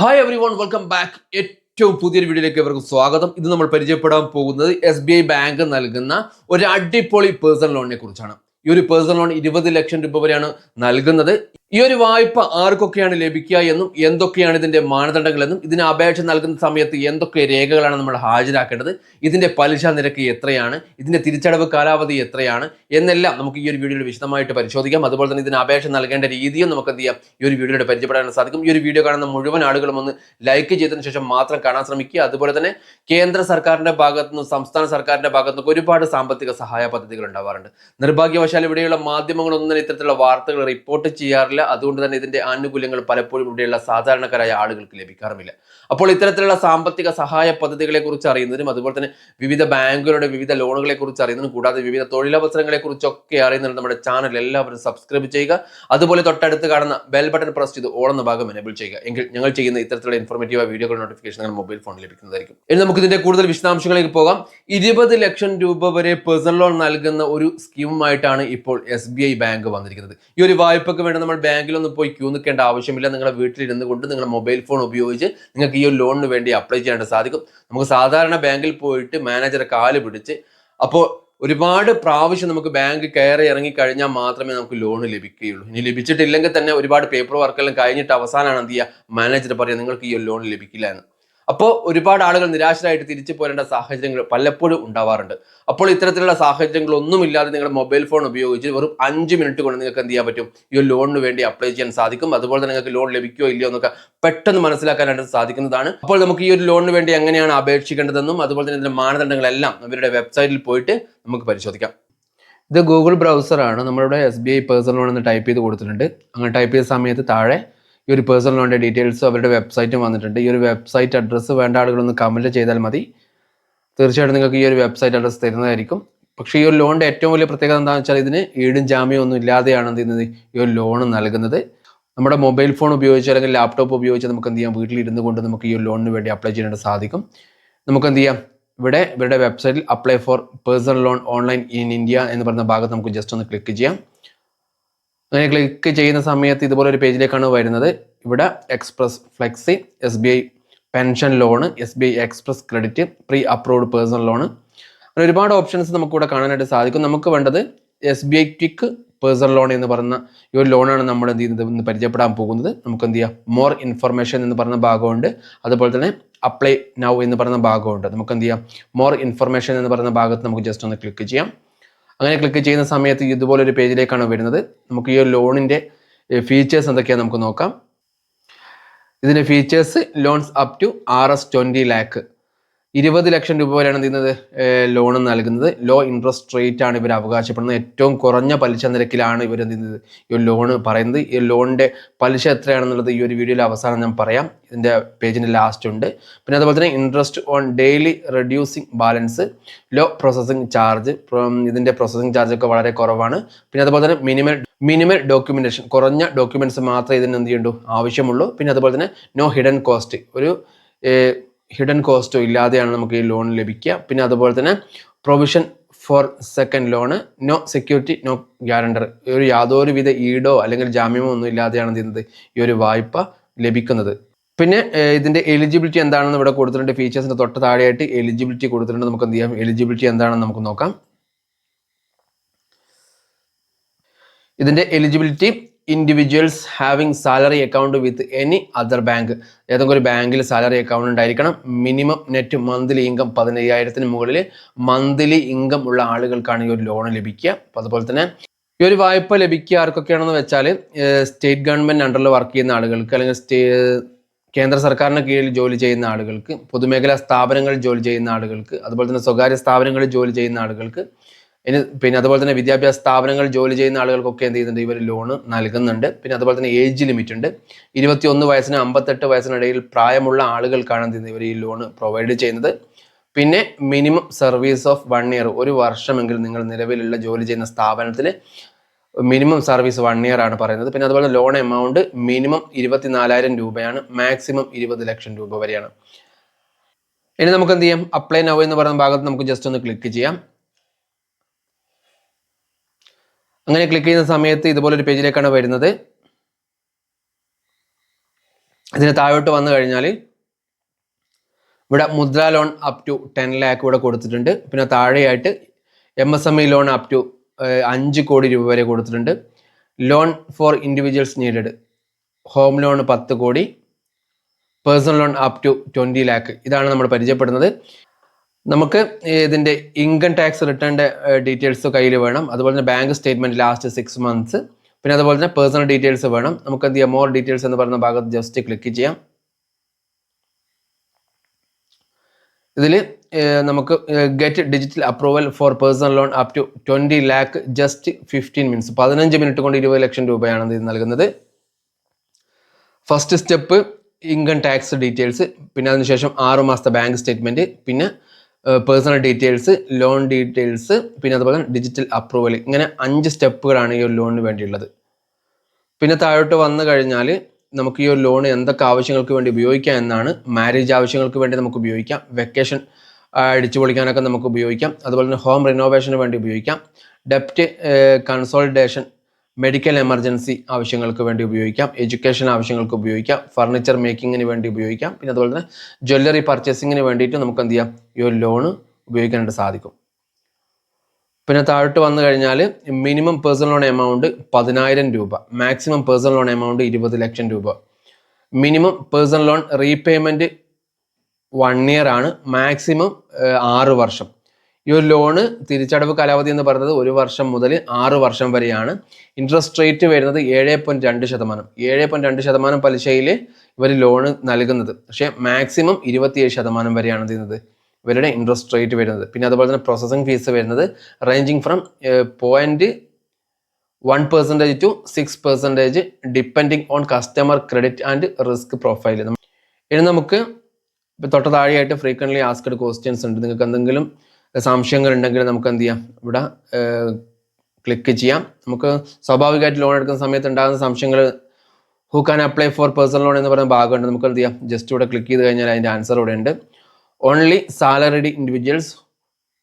Hi everyone welcome back ഏറ്റവും പുതിയൊരു വീഡിയോയിലേക്ക് ഇവർക്ക് സ്വാഗതം. ഇത് നമ്മൾ പരിചയപ്പെടാൻ പോകുന്നത് എസ് ബി ഐ ബാങ്ക് നൽകുന്ന ഒരു അടിപൊളി പേഴ്സണൽ ലോണിനെ കുറിച്ചാണ്. ഈ ഒരു പേഴ്സണൽ ലോൺ ഇരുപത് ലക്ഷം രൂപ വരെയാണ് നൽകുന്നത്. ഈ ഒരു വായ്പ ആർക്കൊക്കെയാണ് ലഭിക്കുക എന്നും എന്തൊക്കെയാണ് ഇതിന്റെ മാനദണ്ഡങ്ങൾ എന്നും ഇതിന് അപേക്ഷ നൽകുന്ന സമയത്ത് എന്തൊക്കെ രേഖകളാണ് നമ്മൾ ഹാജരാക്കേണ്ടത്? ഇതിന്റെ പലിശ നിരക്ക് എത്രയാണ്? ഇതിന്റെ തിരിച്ചടവ് കാലാവധി എത്രയാണ്? എന്നെല്ലാം നമുക്ക് ഈ ഒരു വീഡിയോയിൽ വിശദമായിട്ട് പരിശോധിക്കാം. അതുപോലെ തന്നെ ഇതിന് അപേക്ഷ നൽകേണ്ട രീതിയും നമുക്ക് എന്ത് ചെയ്യാം? ഈ ഒരു വീഡിയോയുടെ പരിചയപ്പെടാൻ സാധിക്കും. ഈ ഒരു വീഡിയോ കാണുന്ന മുഴുവൻ ആളുകളും ഒന്ന് ലൈക്ക് ചെയ്തതിനു ശേഷം മാത്രം കാണാൻ ശ്രമിക്കുക. അതുപോലെ തന്നെ കേന്ദ്ര സർക്കാരിന്റെ ഭാഗത്തു നിന്നും സംസ്ഥാന സർക്കാരിന്റെ ഭാഗത്തു നിന്നും ഒരുപാട് സാമ്പത്തിക സഹായ പദ്ധതികൾ ഉണ്ടാവാറുണ്ട്. നിർഭാഗ്യവശാൽ ഇവിടെയുള്ള മാധ്യമങ്ങളൊന്നും ഇത്തരത്തിലുള്ള വാർത്തകൾ റിപ്പോർട്ട് ചെയ്യാറില്ല. അതുകൊണ്ട് തന്നെ ഇതിന്റെ ആനുകൂല്യങ്ങൾ പലപ്പോഴും ഇവിടെയുള്ള സാധാരണക്കാരായ ആളുകൾക്ക് ലഭിക്കാറുമില്ല. അപ്പോൾ ഇത്തരത്തിലുള്ള സാമ്പത്തിക സഹായ പദ്ധതികളെ കുറിച്ച് അറിയുന്നതിനും അതുപോലെ തന്നെ വിവിധ ബാങ്കുകളുടെ വിവിധ ലോണുകളെ കുറിച്ച് അറിയുന്നതിനും കൂടാതെ വിവിധ തൊഴിലവസരങ്ങളെ കുറിച്ചൊക്കെ അറിയുന്നതിന് നമ്മുടെ ചാനൽ എല്ലാവരും സബ്സ്ക്രൈബ് ചെയ്യുക. അതുപോലെ തൊട്ടടുത്ത് കാണുന്ന ബെൽ ബട്ടൺ പ്രസ് ചെയ്ത് ഓളുന്ന ഭാഗം എനേബിൾ ചെയ്യുക. എങ്കിൽ ഞങ്ങൾ ചെയ്യുന്ന ഇത്തരത്തിലുള്ള ഇൻഫോർമേറ്റീവ് വീഡിയോകൾ നോട്ടിഫിക്കേഷൻ നിങ്ങൾ മൊബൈൽ ഫോണിൽ ലഭിക്കുന്നതായിരിക്കും. ഇനി നമുക്ക് ഇതിന്റെ കൂടുതൽ വിശദാംശങ്ങളിലേക്ക് പോകാം. ഇരുപത് ലക്ഷം രൂപ വരെ പേഴ്സണൽ ലോൺ നൽകുന്ന ഒരു സ്കീമുമായിട്ടാണ് ഇപ്പോൾ എസ് ബി ഐ ബാങ്ക് വന്നിരിക്കുന്നത്. ഈ ഒരു വായ്പക്ക് വേണ്ടി നമ്മൾ ബാങ്കിലൊന്നും പോയി ക്യൂ നിൽക്കേണ്ട ആവശ്യമില്ല. നിങ്ങളുടെ വീട്ടിലിരുന്ന് കൊണ്ട് നിങ്ങളുടെ മൊബൈൽ ഫോൺ ഉപയോഗിച്ച് നിങ്ങൾക്ക് ഈ ഒരു ലോണിന് വേണ്ടി അപ്ലൈ ചെയ്യേണ്ട സാധിക്കും. നമുക്ക് സാധാരണ ബാങ്കിൽ പോയിട്ട് മാനേജറെ കാൽ പിടിച്ച് അപ്പോൾ ഒരുപാട് പ്രാവശ്യം നമുക്ക് ബാങ്ക് കയറി ഇറങ്ങി കഴിഞ്ഞാൽ മാത്രമേ നമുക്ക് ലോൺ ലഭിക്കുകയുള്ളൂ. ഇനി ലഭിച്ചിട്ടില്ലെങ്കിൽ തന്നെ ഒരുപാട് പേപ്പർ വർക്കെല്ലാം കഴിഞ്ഞിട്ട് അവസാനമാണ് എന്ത് ചെയ്യുക? മാനേജർ പറയുക നിങ്ങൾക്ക് ഈ ലോൺ ലഭിക്കില്ല എന്ന്. അപ്പോൾ ഒരുപാട് ആളുകൾ നിരാശരായിട്ട് തിരിച്ചു പോരേണ്ട സാഹചര്യങ്ങൾ പലപ്പോഴും ഉണ്ടാവാറുണ്ട്. അപ്പോൾ ഇത്തരത്തിലുള്ള സാഹചര്യങ്ങളൊന്നുമില്ലാതെ നിങ്ങളുടെ മൊബൈൽ ഫോൺ ഉപയോഗിച്ച് വെറും അഞ്ച് മിനിറ്റ് കൊണ്ട് നിങ്ങൾക്ക് എന്ത് ചെയ്യാൻ പറ്റും? ഈ ഒരു ലോണിന് വേണ്ടി അപ്ലൈ ചെയ്യാൻ സാധിക്കും. അതുപോലെ തന്നെ നിങ്ങൾക്ക് ലോൺ ലഭിക്കുമോ ഇല്ലയോ എന്നൊക്കെ പെട്ടെന്ന് മനസ്സിലാക്കാനായിട്ട് സാധിക്കുന്നതാണ്. അപ്പോൾ നമുക്ക് ഈ ഒരു ലോണിന് വേണ്ടി എങ്ങനെയാണ് അപേക്ഷിക്കേണ്ടതെന്നും അതുപോലെ തന്നെ ഇതിന്റെ മാനദണ്ഡങ്ങളെല്ലാം അവരുടെ വെബ്സൈറ്റിൽ പോയിട്ട് നമുക്ക് പരിശോധിക്കാം. ഇത് ഗൂഗിൾ ബ്രൗസറാണ്. നമ്മളിവിടെ S B I personal loan എന്ന് ടൈപ്പ് ചെയ്ത് കൊടുത്തിട്ടുണ്ട്. അങ്ങനെ ടൈപ്പ് ചെയ്ത സമയത്ത് താഴെ ഈ ഒരു പേഴ്സണൽ ലോണിന്റെ ഡീറ്റെയിൽസും അവരുടെ വെബ്സൈറ്റും വന്നിട്ടുണ്ട്. ഈ ഒരു വെബ്സൈറ്റ് അഡ്രസ്സ് വേണ്ട ആളുകളൊന്ന് കമന്റ് ചെയ്താൽ മതി. തീർച്ചയായിട്ടും നിങ്ങൾക്ക് ഈ ഒരു വെബ്സൈറ്റ് അഡ്രസ്സ് തരുന്നതായിരിക്കും. പക്ഷേ ഈ ഒരു ലോണിന്റെ ഏറ്റവും വലിയ പ്രത്യേകത എന്താണെന്ന് വെച്ചാൽ ഇതിന് ഈടും ജാമ്യം ഒന്നും ഇല്ലാതെയാണ് എന്ത് ചെയ്യുന്നത്? ഈ ഒരു ലോൺ നൽകുന്നത്. നമ്മുടെ മൊബൈൽ ഫോൺ ഉപയോഗിച്ച് അല്ലെങ്കിൽ ലാപ്ടോപ്പ് ഉപയോഗിച്ച് നമുക്ക് എന്ത് ചെയ്യാം? വീട്ടിലിരുന്ന് കൊണ്ട് നമുക്ക് ഈ ഒരു ലോണിന് വേണ്ടി അപ്ലൈ ചെയ്യാനായിട്ട് സാധിക്കും. നമുക്ക് എന്ത് ചെയ്യാം? ഇവിടെ ഇവരുടെ വെബ്സൈറ്റിൽ apply for personal loan online in India എന്ന് പറയുന്ന ഭാഗത്ത് നമുക്ക് ജസ്റ്റ് ഒന്ന് ക്ലിക്ക് ചെയ്യാം. അങ്ങനെ ക്ലിക്ക് ചെയ്യുന്ന സമയത്ത് ഇതുപോലെ ഒരു പേജിലേക്കാണ് വരുന്നത്. ഇവിടെ express flexi S B I pension loan S B I express credit pre approved personal loan അങ്ങനെ ഒരുപാട് ഓപ്ഷൻസ് നമുക്കിവിടെ കാണാനായിട്ട് സാധിക്കും. നമുക്ക് വേണ്ടത് S B I quick personal loan എന്ന് പറയുന്ന ഈ ഒരു ലോണാണ് നമ്മൾ എന്ത് ചെയ്യുന്നത് ഇന്ന് പരിചയപ്പെടാൻ പോകുന്നത്. നമുക്ക് എന്ത് ചെയ്യാം? മോർ ഇൻഫർമേഷൻ എന്ന് പറയുന്ന ഭാഗമുണ്ട്. അതുപോലെ തന്നെ അപ്ലൈ നൗ എന്ന് പറയുന്ന ഭാഗമുണ്ട്. നമുക്ക് എന്ത് ചെയ്യാം? മോർ ഇൻഫർമേഷൻ എന്ന് പറയുന്ന ഭാഗത്ത് നമുക്ക് ജസ്റ്റ് ഒന്ന് ക്ലിക്ക് ചെയ്യാം. അങ്ങനെ ക്ലിക്ക് ചെയ്യുന്ന സമയത്ത് ഇതുപോലെ ഒരു പേജിലേക്കാണ് വരുന്നത്. നമുക്ക് ഈ ഒരു ലോണിന്റെ ഫീച്ചേഴ്സ് എന്തൊക്കെയാണ് നമുക്ക് നോക്കാം. ഇതിന്റെ features loans up to R S twenty lakh ഇരുപത് ലക്ഷം രൂപ വരെയാണ് എന്ത് ചെയ്യുന്നത്? ലോൺ നൽകുന്നത്. ലോ ഇൻട്രസ്റ്റ് റേറ്റ് ആണ് ഇവർ അവകാശപ്പെടുന്നത്. ഏറ്റവും കുറഞ്ഞ പലിശ നിരക്കിലാണ് ഇവർ എന്ത് ചെയ്യുന്നത്? ഈ ലോൺ പറയുന്നത്. ഈ ലോണിന്റെ പലിശ എത്രയാണെന്നുള്ളത് ഈ ഒരു വീഡിയോയിൽ അവസാനം ഞാൻ പറയാം. ഇതിന്റെ പേജിന്റെ ലാസ്റ്റ് ഉണ്ട്. പിന്നെ അതുപോലെ തന്നെ interest on daily reducing balance low processing charge ഇതിന്റെ പ്രോസസ്സിംഗ് ചാർജ് ഒക്കെ വളരെ കുറവാണ്. പിന്നെ അതുപോലെ തന്നെ മിനിമം മിനിമം ഡോക്യുമെന്റേഷൻ കുറഞ്ഞ ഡോക്യുമെന്റ്സ് മാത്രമേ ഇതിന് എന്ത് ചെയ്യണ്ടു? ആവശ്യമുള്ളൂ. പിന്നെ അതുപോലെ തന്നെ നോ ഹിഡൻ കോസ്റ്റ് ഒരു ഹിഡൻ കോസ്റ്റോ ഇല്ലാതെയാണ് നമുക്ക് ഈ ലോൺ ലഭിക്കുക. പിന്നെ അതുപോലെ തന്നെ provision for second loan no security no guarantor ഒരു യാതൊരുവിധ ഈടോ അല്ലെങ്കിൽ ജാമ്യമോ ഒന്നും ഇല്ലാതെയാണ് എന്ത് ഈ ഒരു വായ്പ ലഭിക്കുന്നത്. പിന്നെ ഇതിന്റെ എലിജിബിലിറ്റി എന്താണെന്ന് ഇവിടെ കൊടുത്തിട്ടുണ്ട്. ഫീച്ചേഴ്സിന്റെ തൊട്ട് താഴെയായിട്ട് എലിജിബിലിറ്റി കൊടുത്തിട്ടുണ്ട്. നമുക്ക് എന്ത് ചെയ്യാം? എലിജിബിലിറ്റി എന്താണെന്ന് നമുക്ക് നോക്കാം. ഇതിന്റെ eligibility individuals having salary account with any other bank ഏതെങ്കിലും ഒരു ബാങ്കിൽ സാലറി അക്കൗണ്ട് ഉണ്ടായിരിക്കണം. മിനിമം നെറ്റ് മന്ത്ലി ഇൻകം പതിനയ്യായിരത്തിന് മുകളിൽ മന്ത്ലി ഇൻകം ഉള്ള ആളുകൾക്കാണ് ഈ ഒരു ലോൺ ലഭിക്കുക. അപ്പോൾ അതുപോലെ തന്നെ ഈ ഒരു വായ്പ ലഭിക്കുക ആർക്കൊക്കെയാണെന്ന് വെച്ചാൽ സ്റ്റേറ്റ് ഗവൺമെന്റ് അണ്ടറിൽ വർക്ക് ചെയ്യുന്ന ആളുകൾക്ക് അല്ലെങ്കിൽ സ്റ്റേ കേന്ദ്ര സർക്കാരിന് കീഴിൽ ജോലി ചെയ്യുന്ന ആളുകൾക്ക് പൊതുമേഖലാ സ്ഥാപനങ്ങളിൽ ജോലി ചെയ്യുന്ന ആളുകൾക്ക് അതുപോലെ തന്നെ സ്വകാര്യ സ്ഥാപനങ്ങളിൽ ജോലി ചെയ്യുന്ന ആളുകൾക്ക് ഇനി പിന്നെ അതുപോലെ തന്നെ വിദ്യാഭ്യാസ സ്ഥാപനങ്ങൾ ജോലി ചെയ്യുന്ന ആളുകൾക്കൊക്കെ എന്ത് ചെയ്യുന്നുണ്ട്? ഇവർ ലോൺ നൽകുന്നുണ്ട്. പിന്നെ അതുപോലെ തന്നെ ഏജ് ലിമിറ്റ് ഉണ്ട്. ഇരുപത്തി ഒന്ന് വയസ്സിന് അമ്പത്തെട്ട് വയസ്സിനിടയിൽ പ്രായമുള്ള ആളുകൾക്കാണ് എന്ത് ചെയ്യുന്നത്? ഇവർ ഈ ലോണ് പ്രൊവൈഡ് ചെയ്യുന്നത്. പിന്നെ minimum service of one year ഒരു വർഷമെങ്കിലും നിങ്ങൾ നിലവിലുള്ള ജോലി ചെയ്യുന്ന സ്ഥാപനത്തിൽ മിനിമം സർവീസ് വൺ ഇയർ ആണ് പറയുന്നത്. പിന്നെ അതുപോലെ ലോൺ എമൗണ്ട് മിനിമം ഇരുപത്തിനാലായിരം രൂപയാണ്. മാക്സിമം ഇരുപത് ലക്ഷം രൂപ വരെയാണ്. ഇനി നമുക്ക് എന്ത് ചെയ്യാം? അപ്ലൈ നൗ എന്ന് പറയുന്ന ഭാഗത്ത് നമുക്ക് ജസ്റ്റ് ഒന്ന് ക്ലിക്ക് ചെയ്യാം. അങ്ങനെ ക്ലിക്ക് ചെയ്യുന്ന സമയത്ത് ഇതുപോലൊരു പേജിലേക്കാണ് വരുന്നത്. ഇതിന് താഴോട്ട് വന്നു കഴിഞ്ഞാൽ ഇവിടെ Mudra loan up to ten lakh ഇവിടെ കൊടുത്തിട്ടുണ്ട്. പിന്നെ താഴെയായിട്ട് M S M E loan up to അഞ്ച് കോടി രൂപ വരെ കൊടുത്തിട്ടുണ്ട്. Loan for individuals needed home loan പത്ത് കോടി. Personal loan up to twenty lakh ഇതാണ് നമ്മൾ പരിചയപ്പെടുന്നത്. നമുക്ക് ഇതിന്റെ ഇൻകം ടാക്സ് റിട്ടേണിന്റെ ഡീറ്റെയിൽസ് കയ്യിൽ വേണം. അതുപോലെ തന്നെ bank statement last six months പിന്നെ അതുപോലെ തന്നെ പേഴ്സണൽ ഡീറ്റെയിൽസ് വേണം. നമുക്ക് എന്ത് ചെയ്യാം? മോർ ഡീറ്റെയിൽസ് എന്ന് പറയുന്ന ഭാഗത്ത് ജസ്റ്റ് ക്ലിക്ക് ചെയ്യാം. ഇതിൽ നമുക്ക് get digital approval for personal loan up to twenty lakh just fifteen minutes പതിനഞ്ച് മിനിറ്റ് കൊണ്ട് ഇരുപത് ലക്ഷം രൂപയാണ് ഇത് നൽകുന്നത്. First step income tax details പിന്നെ അതിനുശേഷം ആറുമാസത്തെ ബാങ്ക് സ്റ്റേറ്റ്മെന്റ് പിന്നെ പേഴ്സണൽ ഡീറ്റെയിൽസ് ലോൺ ഡീറ്റെയിൽസ് പിന്നെ അതുപോലെ ഡിജിറ്റൽ അപ്രൂവൽ ഇങ്ങനെ അഞ്ച് സ്റ്റെപ്പുകളാണ് ഈ ഒരു ലോണിന് വേണ്ടിയുള്ളത്. പിന്നെ താഴോട്ട് വന്നു കഴിഞ്ഞാൽ നമുക്ക് ഈ ഒരു ലോൺ എന്തൊക്കെ ആവശ്യങ്ങൾക്ക് വേണ്ടി ഉപയോഗിക്കാം എന്നാണ് മാരേജ് ആവശ്യങ്ങൾക്ക് വേണ്ടി നമുക്ക് ഉപയോഗിക്കാം. വെക്കേഷൻ അടിച്ചു പൊളിക്കാനൊക്കെ നമുക്ക് ഉപയോഗിക്കാം. അതുപോലെ തന്നെ ഹോം റിനോവേഷന് വേണ്ടി ഉപയോഗിക്കാം. ഡെപ്റ്റ് കൺസോൾട്ടേഷൻ മെഡിക്കൽ എമർജൻസി ആവശ്യങ്ങൾക്ക് വേണ്ടി ഉപയോഗിക്കാം എഡ്യൂക്കേഷൻ ആവശ്യങ്ങൾക്ക് ഉപയോഗിക്കാം ഫർണിച്ചർ മേക്കിങ്ങിന് വേണ്ടി ഉപയോഗിക്കാം. പിന്നെ അതുപോലെ തന്നെ ജ്വല്ലറി പർച്ചേസിങ്ങിന് വേണ്ടിയിട്ട് നമുക്ക് എന്ത് ചെയ്യാം? ഈ ഒരു ലോണ് ഉപയോഗിക്കാനായിട്ട് സാധിക്കും. പിന്നെ താഴോട്ട് വന്നു കഴിഞ്ഞാൽ മിനിമം പേഴ്സണൽ ലോൺ എമൗണ്ട് പതിനായിരം രൂപ മാക്സിമം പേഴ്സണൽ ലോൺ എമൗണ്ട് ഇരുപത് ലക്ഷം രൂപ. Minimum personal loan repayment one year ആണ് മാക്സിമം ആറ് വർഷം. ഈ ഒരു ലോണ് തിരിച്ചടവ് കാലാവധി എന്ന് പറയുന്നത് ഒരു വർഷം മുതൽ ആറ് വർഷം വരെയാണ്. ഇൻട്രസ്റ്റ് റേറ്റ് വരുന്നത് ഏഴ് പോയിന്റ് രണ്ട് ശതമാനം. ഏഴ് പോയിന്റ് രണ്ട് ശതമാനം പലിശയിൽ ഇവർ ലോണ് നൽകുന്നത്. പക്ഷേ മാക്സിമം ഇരുപത്തിയേഴ് ശതമാനം വരെയാണ് ചെയ്യുന്നത്? ഇവരുടെ ഇൻട്രസ്റ്റ് റേറ്റ് വരുന്നത്. പിന്നെ അതുപോലെ തന്നെ പ്രോസസ്സിംഗ് ഫീസ് വരുന്നത് ranging from point one percentage to six percentage depending on customer credit and risk profile ഇനി നമുക്ക് തൊട്ട് താഴെയായിട്ട് ഫ്രീക്വന്റ്ലി ആസ്ക്ഡ് ക്വസ്റ്റ്യൻസ് ഉണ്ട്. നിങ്ങൾക്ക് എന്തെങ്കിലും സംശയങ്ങൾ ഉണ്ടെങ്കിൽ നമുക്ക് എന്ത് ചെയ്യാം? ഇവിടെ ക്ലിക്ക് ചെയ്യാം. നമുക്ക് സ്വാഭാവികമായിട്ട് ലോൺ എടുക്കുന്ന സമയത്ത് ഉണ്ടാകുന്ന സംശയങ്ങൾ who can apply for personal loan എന്ന് പറയുന്ന ഭാഗമുണ്ട്. നമുക്ക് എന്ത് ചെയ്യാം? ജസ്റ്റ് ഇവിടെ ക്ലിക്ക് ചെയ്ത് കഴിഞ്ഞാൽ അതിന്റെ ആൻസർ ഇവിടെ ഉണ്ട്. Only salaried individuals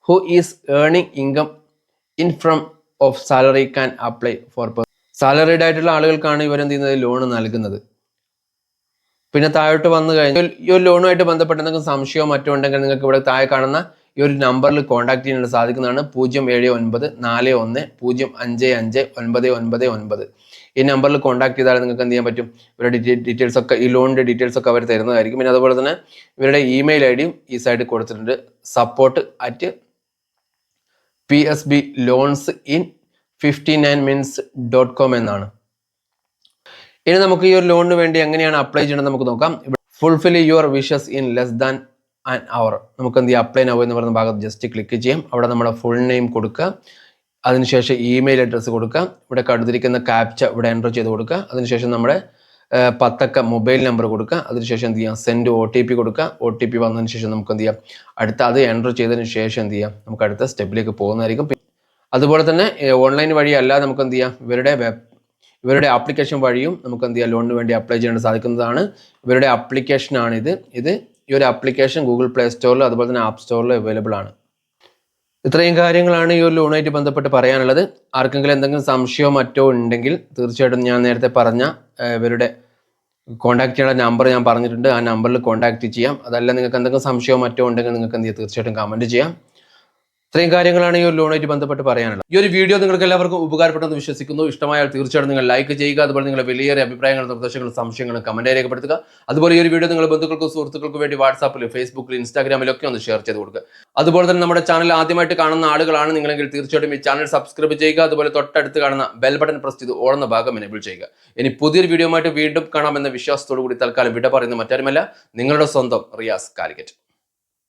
who is earning income in from of salary can apply for person salaried ആയിട്ടുള്ള ആളുകൾക്കാണ് ഇവരെന്ത് ചെയ്യുന്നത്? ലോൺ നൽകുന്നത്. പിന്നെ താഴോട്ട് വന്നു കഴിഞ്ഞാൽ ഈ ഒരു ലോണുമായിട്ട് ബന്ധപ്പെട്ട് എന്തെങ്കിലും സംശയമോ മറ്റോ ഉണ്ടെങ്കിൽ നിങ്ങൾക്ക് ഇവിടെ താഴെ കാണുന്ന ഈ ഒരു നമ്പറിൽ കോൺടാക്ട് ചെയ്യാനായിട്ട് സാധിക്കുന്നതാണ് പൂജ്യം ഏഴ് ഒൻപത് നാല് ഒന്ന് പൂജ്യം അഞ്ച് അഞ്ച് ഒൻപത് ഒൻപത് ഒൻപത്. ഈ നമ്പറിൽ കോൺടാക്ട് ചെയ്താൽ നിങ്ങൾക്ക് എന്ത് ചെയ്യാൻ പറ്റും? ഇവരുടെ ഡീറ്റെയിൽസ് ഒക്കെ ഈ ലോണിന്റെ ഡീറ്റെയിൽസ് ഒക്കെ അവർ തരുന്നതായിരിക്കും. പിന്നെ അതുപോലെ തന്നെ ഇവരുടെ ഇമെയിൽ ഐ ഡിയും ഈ സൈഡിൽ കൊടുത്തിട്ടുണ്ട്. Support at P S B loans in fifty nine mins dot com എന്നാണ്. ഇനി നമുക്ക് ഈ ഒരു ലോണിന് വേണ്ടി എങ്ങനെയാണ് അപ്ലൈ ചെയ്യണമെന്ന് നമുക്ക് നോക്കാം. Fulfil your wishes in less than an hour നമുക്ക് എന്ത് ചെയ്യാം അപ്ലൈ നൗ എന്ന് പറയുന്ന ഭാഗത്ത് ജസ്റ്റ് ക്ലിക്ക് ചെയ്യാം. അവിടെ നമ്മുടെ ഫുൾ നെയിം കൊടുക്കുക. അതിനുശേഷം ഇമെയിൽ അഡ്രസ്സ് കൊടുക്കുക. ഇവിടെ കടുത്തിരിക്കുന്ന ക്യാപ്ച ഇവിടെ എന്റർ ചെയ്ത് കൊടുക്കുക. അതിനുശേഷം നമ്മുടെ പത്തക്ക മൊബൈൽ നമ്പർ കൊടുക്കുക. അതിനുശേഷം എന്ത് ചെയ്യാം സെൻഡ് ഒ ടി പി കൊടുക്കുക. ഒ ടി പി വന്നതിന് ശേഷം നമുക്ക് എന്ത് ചെയ്യാം അടുത്ത അത് എന്റർ ചെയ്തതിന് ശേഷം എന്ത് ചെയ്യാം നമുക്ക് അടുത്ത സ്റ്റെപ്പിലേക്ക് പോകുന്നതായിരിക്കും. അതുപോലെ തന്നെ ഓൺലൈൻ വഴി അല്ലാതെ നമുക്ക് എന്ത് ചെയ്യാം ഇവരുടെ വെബ് ഇവരുടെ ആപ്ലിക്കേഷൻ വഴിയും നമുക്ക് എന്ത് ചെയ്യാം ലോണിന് വേണ്ടി അപ്ലൈ ചെയ്യാൻ സാധിക്കുന്നതാണ്. ഇവരുടെ ആപ്ലിക്കേഷനാണിത് ഇത് ഈ ഒരു ആപ്ലിക്കേഷൻ ഗൂഗിൾ പ്ലേ സ്റ്റോറിൽ അതുപോലെ തന്നെ ആപ്പ് സ്റ്റോറിൽ അവൈലബിൾ ആണ്. ഇത്രയും കാര്യങ്ങളാണ് ഈ ഒരു ലോണായിട്ട് ബന്ധപ്പെട്ട് പറയാനുള്ളത്. ആർക്കെങ്കിലും എന്തെങ്കിലും സംശയമോ മറ്റോ ഉണ്ടെങ്കിൽ തീർച്ചയായിട്ടും ഞാൻ നേരത്തെ പറഞ്ഞ ഇവരുടെ കോൺടാക്ട് ചെയ്യേണ്ട നമ്പർ ഞാൻ പറഞ്ഞിട്ടുണ്ട്. ആ നമ്പറിൽ കോൺടാക്ട് ചെയ്യാം. അതല്ല നിങ്ങൾക്ക് എന്തെങ്കിലും സംശയമോ മറ്റോ ഉണ്ടെങ്കിൽ നിങ്ങൾക്ക് എന്ത് ചെയ്യാം? തീർച്ചയായിട്ടും കമന്റ് ചെയ്യാം. ഇത്രയും കാര്യങ്ങളാണ് ഈ ഒരു ലോണായിട്ട് ബന്ധപ്പെട്ട് പറയാനുള്ളത്. ഈ ഒരു വീഡിയോ നിങ്ങൾക്ക് എല്ലാവർക്കും ഉപകാരപ്പെട്ടെന്ന് വിശ്വസിക്കുന്നു. ഇഷ്ടമായാൽ തീർച്ചയായിട്ടും നിങ്ങൾ ലൈക്ക് ചെയ്യുക അതുപോലെ നിങ്ങളുടെ വിലയേറിയ അഭിപ്രായങ്ങളും നിർദ്ദേശങ്ങളും സംശയങ്ങളും കമന്റ് രേഖപ്പെടുത്തുക. അതുപോലെ ഈ ഒരു വീഡിയോ നിങ്ങൾ ബന്ധുക്കൾക്കും സുഹൃത്തുക്കൾക്കും വേണ്ടി വാട്സാപ്പിൽ ഫേസ്ബുക്കിൽ ഇൻസ്റ്റാഗ്രാമിലൊക്കെ ഒന്ന് ഷെയർ ചെയ്ത് കൊടുക്കുക. അതുപോലെ തന്നെ നമ്മുടെ ചാനൽ ആദ്യമായിട്ട് കാണുന്ന ആളുകളാണ് നിങ്ങളെങ്കിൽ തീർച്ചയായിട്ടും ഈ ചാനൽ സബ്സ്ക്രൈബ് ചെയ്യുക അതുപോലെ തൊട്ടടുത്ത് കാണുന്ന ബെൽ ബട്ടൺ പ്രസ് ചെയ്ത് ഓടുന്ന ഭാഗം എനേബിൾ ചെയ്യുക. ഇനി പുതിയൊരു വീഡിയോ ആയിട്ട് വീണ്ടും കാണാമെന്ന വിശ്വാസത്തോടു കൂടി തൽക്കാലം വിട പറയുന്ന മറ്റാരുമല്ല നിങ്ങളുടെ സ്വന്തം റിയാസ് കാലിക്കറ്റ്.